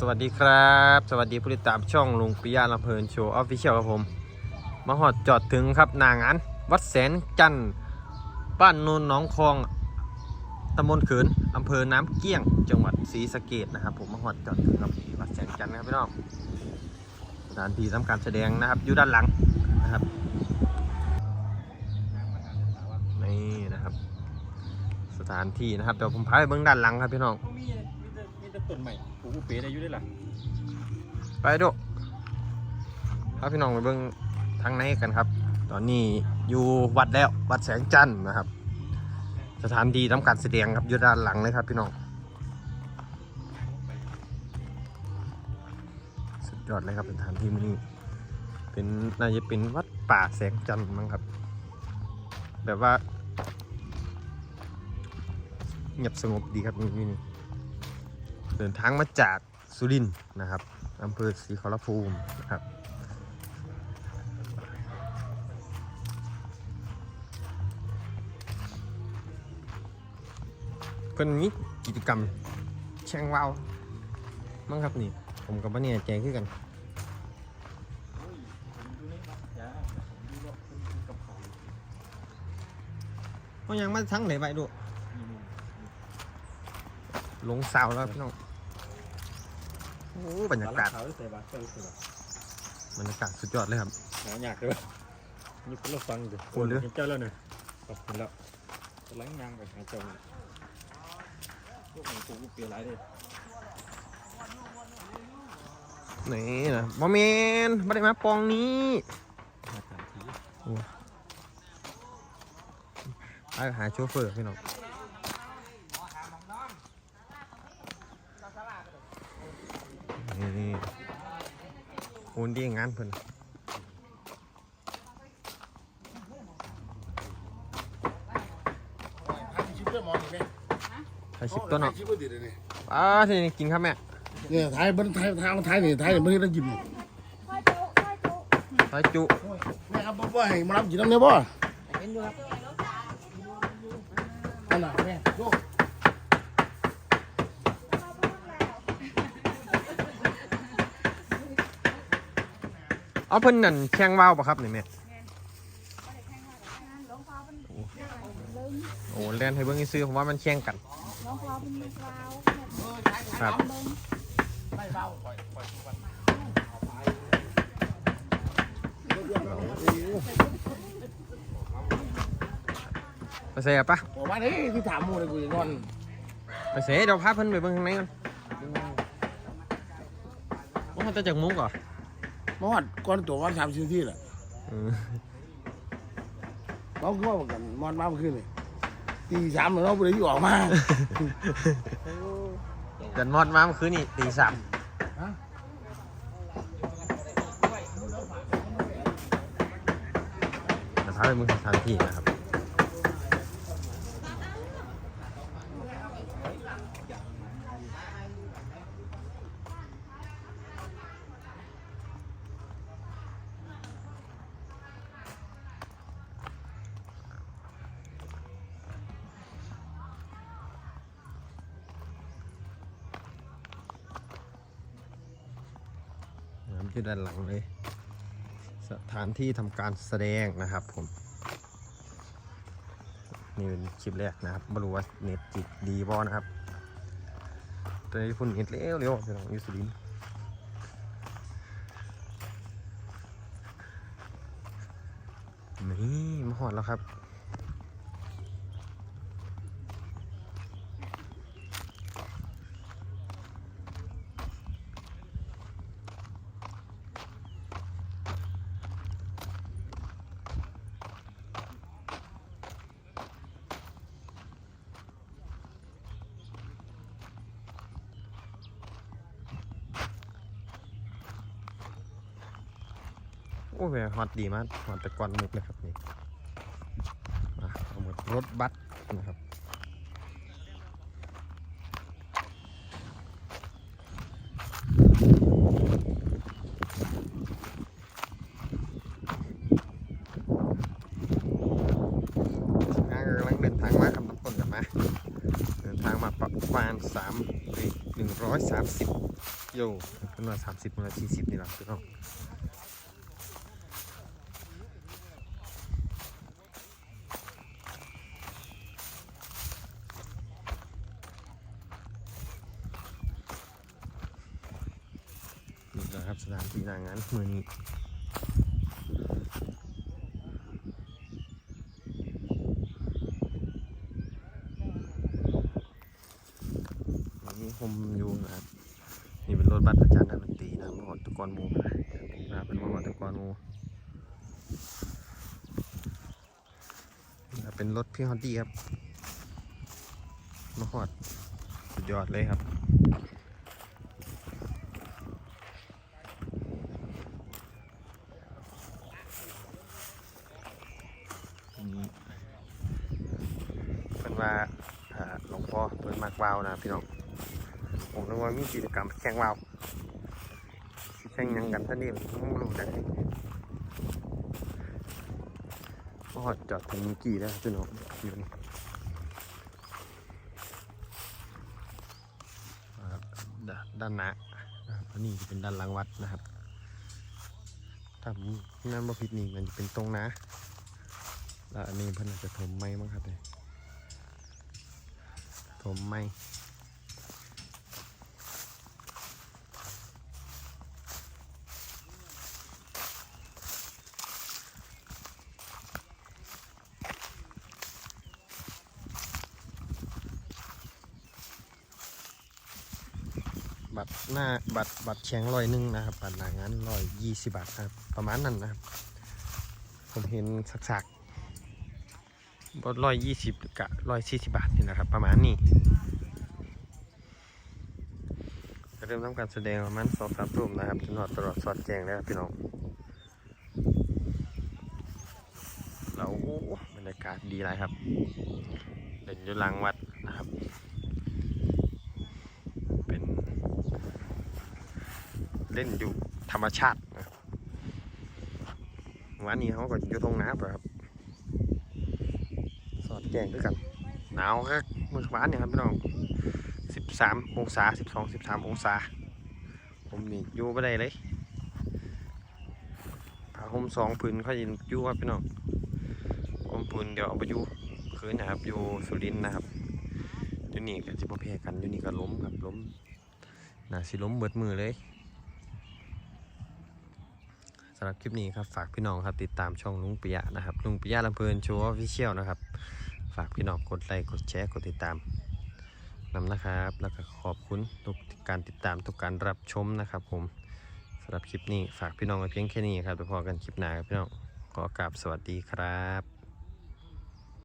สวัสดีครับ สวัสดีผู้ติดตามช่องลุงปิยาลำเพลินโชว์ออฟฟิเชียลครับผม มาหอดจอดถึงครับนางานวัดแสนจันทร์บ้านโนนหนองคลองตำบลเขินอำเภอน้ำเกี้ยง จังหวัดศรีสะเกดนะครับ ผมมาหอดจอดถึงครับวัดแสนจันทร์นะครับพี่น้องสถานที่ทำการแสดงนะครับอยู่ด้านหลังนะครับนี่นะครับ สถานที่นะครับเดี๋ยวผมพาไปเบื้องด้านหลังครับพี่น้อง ต้นใหม่ปลูกเป๋ได้อยู่ได้ล่ะไปดูพาพี่น้องไปเบิ่งทางในกันครับ ตอนนี้อยู่วัดแล้ววัดแสงจันทร์นะครับ สถานที่ทำการแสดงครับอยู่ด้านหลังเลยครับพี่น้องสุดยอดเลยครับเป็นสถานที่มันนี้เป็นน่าจะเป็นวัดป่าแสงจันทร์มั้งครับ แบบว่าเงียบสงบดีครับนี่นี่ เดินทางมาจากสุรินทร์นะครับอำเภอศรีขอรภูมินะครับเพิ่นมีกิจกรรมแช่งวาวมั้งครับนี่ ผมกับว่าเนี่ยแจงขึ้นกันก็ยังมาทั้งไหนไปดูลงเสาแล้วพี่น้อง อ้บรรยากาศเขาใส่บาตรเจ้าคือแบบบรรยากาศสุดยอดเลยครับหนาวหยากเลยนี่คนเราฟังดิคนเด้อเห็นเจ้าแล้วเนี่ยขอบคุณแล้วกำลังย่างไปหาเจ้าเนี่ยพวกมันปลูกเป๋หลายเลยนี่นะบอมเมนไม่ได้มาปองนี้มาตามทีไปหาโชเฟอร์พี่น้อง นี่โอนดีงานเพิ่นชิปเปอร์มอนี่ไหมใช้ชิปตัวเนาะชิปเปอร์ติดเลยนี่อ้าทีนี้กินครับแม่เนี่ยท้ายบนท้ายทางท้ายนี่ท้ายนี่ไม่ได้กินนี่ซอยจุแม่ครับบ่ให้มารับกินน้ำเนี่ยบ่เป็นอยู่ครับนั่นน่ะแม่โยก เอาเพิ่นนั่นแข่งว่าวปะครับนี่แม่โอ้เล่นให้เบิ่งซื้อๆผมว่ามันแข่งกันน้องเราเป็นลูกเราครับไม่เบาปล่อยปล่อยทุกวันไปเสียปะบอกว่านี่ที่ถามหมูเลยกูจะนอนไปเสียเดี๋ยวพาเพิ่นไปเบิ่งข้างในกันว่ามันจะจากมุกเหรอ เมื่อวานก่อนตัววันสามสิบนาทีแหละอืมเราคือว่ากันมอนมาเมื่อคืนนี่ตีสามเราไปเลยออกมาเดินมอดมาเมื่อคืนนี่ตีสามฮะเดี๋ยวพาไปเบิ่งสถานที่นะครับ ที่ด้านหลังเลย สถานที่ทำการแสดงนะครับผม นี่เป็นคลิปแรกนะครับไม่รู้ว่าเน็ตจิตดีบ่นะครับแต่ญี่ปุ่นเน็ตเร็วเร็วพี่น้องยูสุรินนี่มาหอดแล้วครับ โอ้ยฮอตดีมากฮอตแต่ก่อนมุกเลยครับนี่มาเอาหมดรถบัสนะครับงานกำลังเดินทางมาครับทุกคนกลับมาเดินทางมาประมาณสามหนึ่งร้อยสามสิบโยเป็นว่าสามสิบมาสี่สิบนี่แหละพี่น้องนี่แห ละครับสถานที่หนางานมือนี้นี่ผมอยู่นะครับนี่เป็นรถบัสอาจารย์นักดนตรีนะครับมหอดตะกอนมูนะครับเป็นมหอดตะกอนมูนะครับเป็นรถพี่ฮอตดี้ครับมหอดสุดยอดเลยครับนี่เป็น ว่าหลวงพ่อเปิดมากวาวนะพี่น้องผมนึกว่ามีกิจกรรมแข่งวาวแข่งยังกันท่านนี่ผมรู้ได้ก็จอดถึงกี้แล้วพี่น้องอยู่นี่ด้านด้านหน้าอันนี้จะเป็นด้านหลังวัดนะครับถ้าผมนั่นบ่ผิดนี่มันจะเป็นตรงนะแล้วอันนี้เพิ่นอาจจะถมไม้มั้งครับเนี่ย ผมไม่บัตรหน้าบัตรบัตรแข็งร้อยหนึ่งนะครับบัตรหนางานร้อยยี่สิบบาทครับประมาณนั้นนะครับ ผมเห็นสักๆ บดร้อยยี่สิบกะร้อยสี่สิบบาทนี่นะครับ ประมาณนี้จะเริ่มทำการแสดงประมาณสองสามทุ่มนะครับจนตลอดสอดแจงแล้วพี่น้องแล้วบรรยากาศดีไรครับเล่นยู่หลังวัดนะครับ เป็น เล่นอยู่ธรรมชาตินะวันนี้เขาก็อยู่ตรงน้ำครับ จ้งด้วยกัน หนาวครับมือขวานเนี่ยครับพี่น้องสิบสามองศาสิบสองสิบสามองศา ผมนี่อยู่ไม่ได้เลยผ้าห่มสองผืนเขายินอยู่ครับพี่น้องผมผืนเดี๋ยวเอาไปอยู่คืนนะครับอยู่สุรินทร์นะครับอยู่นี่ก็จะพอแพ้กันอยู่นี่ก็ล้มครับล้มน่าสิล้มเบิดมือเลยสำหรับคลิปนี้ครับ ฝากพี่น้องครับ ติดตามช่องลุงปิยะนะครับ ลุงปิยะลำเพลินโชว์ออฟฟิเชียลนะครับ ฝากพี่น้องกดไลค์กดแชร์กดติดตามนำนะครับ แล้วก็ขอบคุณทุกการติดตามทุกการรับชมนะครับ ผมสำหรับคลิปนี้ฝากพี่น้องไว้เพียงแค่นี้ครับไปพอกันคลิปหน้าครับพี่น้องขอกราบสวัสดีครับ